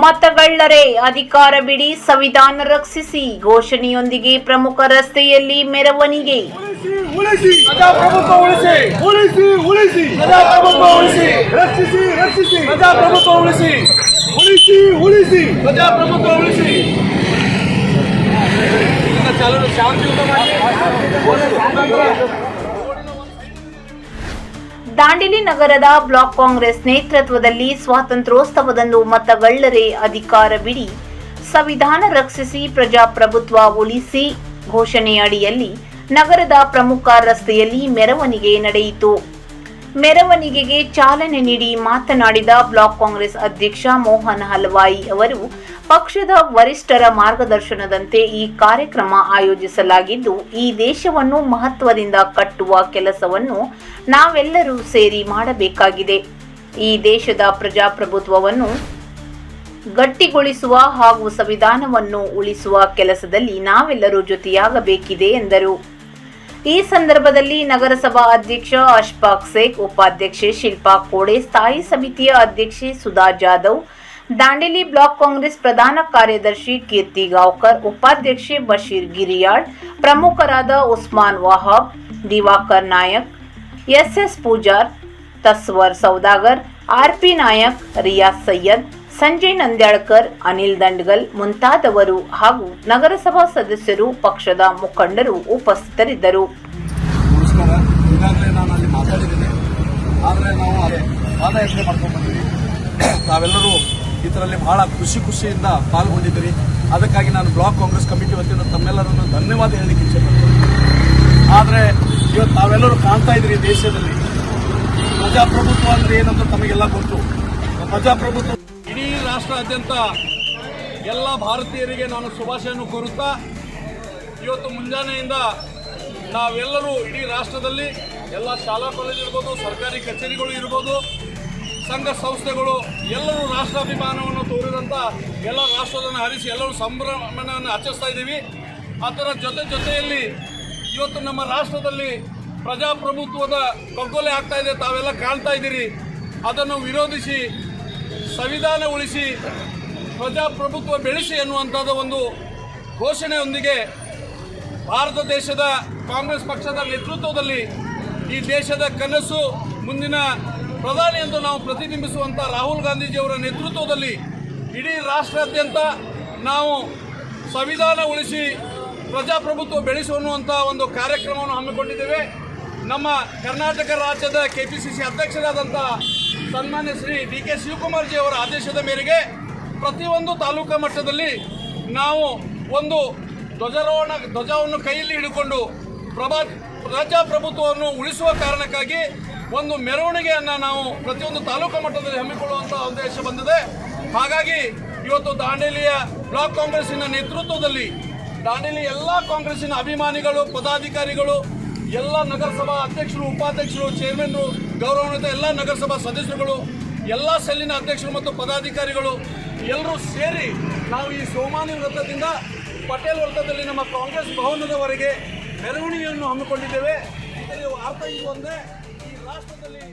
ಮತಗಳ್ಳರೆ ಅಧಿಕಾರ ಬಿಡಿ ಸಂವಿಧಾನ ರಕ್ಷಿಸಿ ಘೋಷಣೆಯೊಂದಿಗೆ ಪ್ರಮುಖ ರಸ್ತೆಯಲ್ಲಿ ಮೆರವಣಿಗೆ. ಉಳಿಸಿ ಉಳಿಸಿ ಪ್ರಜಾಪ್ರಭುತ್ವ ಉಳಿಸಿ. ಉಳಿಸಿ ಉಳಿಸಿ. ಪ್ರಜಾಪ್ರಭುತ್ವ ಉಳಿಸಿ. ರಕ್ಷಿಸಿ ರಕ್ಷಿಸಿ. ಪ್ರಜಾಪ್ರಭುತ್ವ ಉಳಿಸಿ. ಉಳಿಸಿ ಉಳಿಸಿ. ಪ್ರಜಾಪ್ರಭುತ್ವ ಉಳಿಸಿ. ಚಾಲನೆ ಶಾಂತಿಯುತ ಮಾಡಿ. ದಾಂಡೇಲಿ ನಗರದ ಬ್ಲಾಕ್ ಕಾಂಗ್ರೆಸ್ ನೇತೃತ್ವದಲ್ಲಿ ಸ್ವಾತಂತ್ರ್ಯೋತ್ಸವದಂದು ಮತಗಳ್ಳರೆ ಅಧಿಕಾರ ಬಿಡಿ, ಸಂವಿಧಾನ ರಕ್ಷಿಸಿ, ಪ್ರಜಾಪ್ರಭುತ್ವ ಉಳಿಸಿ ಘೋಷಣೆಯಡಿಯಲ್ಲಿ ನಗರದ ಪ್ರಮುಖ ರಸ್ತೆಯಲ್ಲಿ ಮೆರವಣಿಗೆ ನಡೆಯಿತು. ಮೆರವಣಿಗೆಗೆ ಚಾಲನೆ ನೀಡಿ ಮಾತನಾಡಿದ ಬ್ಲಾಕ್ ಕಾಂಗ್ರೆಸ್ ಅಧ್ಯಕ್ಷ ಮೋಹನ್ ಹಲ್ವಾಯಿ ಅವರು, ಪಕ್ಷದ ವರಿಷ್ಠರ ಮಾರ್ಗದರ್ಶನದಂತೆ ಈ ಕಾರ್ಯಕ್ರಮ ಆಯೋಜಿಸಲಾಗಿದ್ದು, ಈ ದೇಶವನ್ನು ಮಹತ್ವದಿಂದ ಕಟ್ಟುವ ಕೆಲಸವನ್ನು ನಾವೆಲ್ಲರೂ ಸೇರಿ ಮಾಡಬೇಕಾಗಿದೆ. ಈ ದೇಶದ ಪ್ರಜಾಪ್ರಭುತ್ವವನ್ನು ಗಟ್ಟಿಗೊಳಿಸುವ ಹಾಗೂ ಸಂವಿಧಾನವನ್ನು ಉಳಿಸುವ ಕೆಲಸದಲ್ಲಿ ನಾವೆಲ್ಲರೂ ಜೊತೆಯಾಗಬೇಕಿದೆ ಎಂದರು. ಈ ಸಂದರ್ಭದಲ್ಲಿ ನಗರಸಭಾ ಅಧ್ಯಕ್ಷ ಅಶ್ಫಾಕ್ ಶೇಖ್ ಉಪಾಧ್ಯಕ್ಷೆ ಶಿಲ್ಪಾ ಕೋಡೆ ಸ್ಥಾಯಿ ಸಮಿತಿಯ ಅಧ್ಯಕ್ಷೆ ಸುಧಾ ಜಾಧವ್ ದಾಂಡೇಲಿ ಬ್ಲಾಕ್ ಕಾಂಗ್ರೆಸ್ ಪ್ರಧಾನ ಕಾರ್ಯದರ್ಶಿ ಕೀರ್ತಿ ಗಾವ್ಕರ್ ಉಪಾಧ್ಯಕ್ಷೆ ಬಶೀರ್ ಗಿರಿಯಾಳ್ ಪ್ರಮುಖರಾದ Usman Wahab Diwakar Nayak S S Pujar ತಸ್ವರ್ Saudagar RP Nayak Riyaz Syed Sanjay Nandyalkar, Anil Dandgal ಮುಂತಾದವರು ಹಾಗೂ ನಗರಸಭಾ ಸದಸ್ಯರು ಪಕ್ಷದ ಮುಖಂಡರು ಉಪಸ್ಥಿತರಿದ್ದರು. ತಾವೆಲ್ಲರೂ ಇದರಲ್ಲಿ ಬಹಳ ಖುಷಿ ಖುಷಿಯಿಂದ ಪಾಲ್ಗೊಂಡಿದ್ದೀರಿ. ಅದಕ್ಕಾಗಿ ನಾನು ಬ್ಲಾಕ್ ಕಾಂಗ್ರೆಸ್ ಕಮಿಟಿ ವತಿಯಿಂದ ತಮ್ಮೆಲ್ಲರನ್ನು ಧನ್ಯವಾದ ಹೇಳಲಿಕ್ಕೆ ಇಚ್ಛೆಪಡ್ತೀನಿ ಆದರೆ ಇವತ್ತು ನಾವೆಲ್ಲರೂ ಕಾಣ್ತಾ ಇದ್ದೀರಿ ದೇಶದಲ್ಲಿ. ಪ್ರಜಾಪ್ರಭುತ್ವ ಅಂದ್ರೆ ಏನಂತ ತಮಗೆಲ್ಲ ಗೊತ್ತು. ಪ್ರಜಾಪ್ರಭುತ್ವ ರಾಷ್ಟ್ರಾದ್ಯಂತ ಎಲ್ಲ ಭಾರತೀಯರಿಗೆ ನಾನು ಶುಭಾಶಯನ್ನು ಕೋರುತ್ತಾ, ಇವತ್ತು ಮುಂಜಾನೆಯಿಂದ ನಾವೆಲ್ಲರೂ ಇಡೀ ರಾಷ್ಟ್ರದಲ್ಲಿ ಎಲ್ಲ ಶಾಲಾ ಕಾಲೇಜ್ ಇರ್ಬೋದು, ಸರ್ಕಾರಿ ಕಚೇರಿಗಳು ಇರ್ಬೋದು, ಸಂಘ ಸಂಸ್ಥೆಗಳು ಎಲ್ಲರೂ ರಾಷ್ಟ್ರಾಭಿಮಾನವನ್ನು ತೋರಿದಂಥ ಎಲ್ಲ ರಾಷ್ಟ್ರವನ್ನು ಹರಿಸಿ ಎಲ್ಲರೂ ಸಂಭ್ರಮವನ್ನು ಆಚರಿಸ್ತಾ ಇದ್ದೀವಿ. ಅದರ ಜೊತೆ ಜೊತೆಯಲ್ಲಿ ಇವತ್ತು ನಮ್ಮ ರಾಷ್ಟ್ರದಲ್ಲಿ ಪ್ರಜಾಪ್ರಭುತ್ವದ ಕಗ್ಗೊಲೆ ಆಗ್ತಾ ಇದೆ, ತಾವೆಲ್ಲ ಕಾಣ್ತಾ ಇದ್ದೀರಿ. ಅದನ್ನು ವಿರೋಧಿಸಿ ಸಂವಿಧಾನ ಉಳಿಸಿ ಪ್ರಜಾಪ್ರಭುತ್ವ ಬೆಳೆಸಿ ಎನ್ನುವಂಥದ್ದು ಒಂದು ಘೋಷಣೆಯೊಂದಿಗೆ ಭಾರತ ದೇಶದ ಕಾಂಗ್ರೆಸ್ ಪಕ್ಷದ ನೇತೃತ್ವದಲ್ಲಿ ಈ ದೇಶದ ಕನಸು ಮುಂದಿನ ಪ್ರಧಾನಿ ಎಂದು ನಾವು ಪ್ರತಿಬಿಂಬಿಸುವಂಥ ರಾಹುಲ್ ಗಾಂಧೀಜಿಯವರ ನೇತೃತ್ವದಲ್ಲಿ ಇಡೀ ರಾಷ್ಟ್ರಾದ್ಯಂತ ನಾವು ಸಂವಿಧಾನ ಉಳಿಸಿ ಪ್ರಜಾಪ್ರಭುತ್ವ ಬೆಳೆಸುವಂಥ ಒಂದು ಕಾರ್ಯಕ್ರಮವನ್ನು ಹಮ್ಮಿಕೊಂಡಿದ್ದೇವೆ. ನಮ್ಮ ಕರ್ನಾಟಕ ರಾಜ್ಯದ ಕೆ ಪಿ ಸಿ ಸಿ ಅಧ್ಯಕ್ಷರಾದಂಥ ಸನ್ಮಾನ್ಯ ಶ್ರೀ ಡಿ ಕೆ ಶಿವಕುಮಾರ್ ಜಿ ಅವರ ಆದೇಶದ ಮೇರೆಗೆ ಪ್ರತಿಯೊಂದು ತಾಲೂಕಾ ಮಟ್ಟದಲ್ಲಿ ನಾವು ಒಂದು ಧ್ವಜಾರೋಹಣ, ಧ್ವಜವನ್ನು ಕೈಯಲ್ಲಿ ಹಿಡಿಕೊಂಡು ಪ್ರಭಾ ಪ್ರಜಾಪ್ರಭುತ್ವವನ್ನು ಉಳಿಸುವ ಕಾರಣಕ್ಕಾಗಿ ಒಂದು ಮೆರವಣಿಗೆಯನ್ನು ನಾವು ಪ್ರತಿಯೊಂದು ತಾಲೂಕು ಮಟ್ಟದಲ್ಲಿ ಹಮ್ಮಿಕೊಳ್ಳುವಂಥ ಉದ್ದೇಶ ಬಂದಿದೆ. ಹಾಗಾಗಿ ಇವತ್ತು ದಾಂಡೇಲಿಯ ಬ್ಲಾಕ್ ಕಾಂಗ್ರೆಸ್ಸಿನ ನೇತೃತ್ವದಲ್ಲಿ ದಾಂಡೇಲಿ ಎಲ್ಲ ಕಾಂಗ್ರೆಸ್ಸಿನ ಅಭಿಮಾನಿಗಳು, ಪದಾಧಿಕಾರಿಗಳು ಎಲ್ಲ ನಗರಸಭಾ ಅಧ್ಯಕ್ಷರು, ಉಪಾಧ್ಯಕ್ಷರು ಚೇರ್ಮನ್ರು ಗೌರವಾನ್ವಿತ ಎಲ್ಲ ನಗರಸಭಾ ಸದಸ್ಯರುಗಳು, ಎಲ್ಲ ಸೆಲ್ಲಿನ ಅಧ್ಯಕ್ಷರು ಮತ್ತು ಪದಾಧಿಕಾರಿಗಳು ಎಲ್ಲರೂ ಸೇರಿ ನಾವು ಈ ಸೋಮಾನಿ ವೃತ್ತದಿಂದ ಪಟೇಲ್ ವೃತ್ತದಲ್ಲಿ ನಮ್ಮ ಕಾಂಗ್ರೆಸ್ ಭವನದವರೆಗೆ ಮೆರವಣಿಗೆಯನ್ನು ಹಮ್ಮಿಕೊಂಡಿದ್ದೇವೆ. ಇದರ ಅರ್ಥ ಇದು ಒಂದೇ, ಈ ರಾಷ್ಟ್ರದಲ್ಲಿ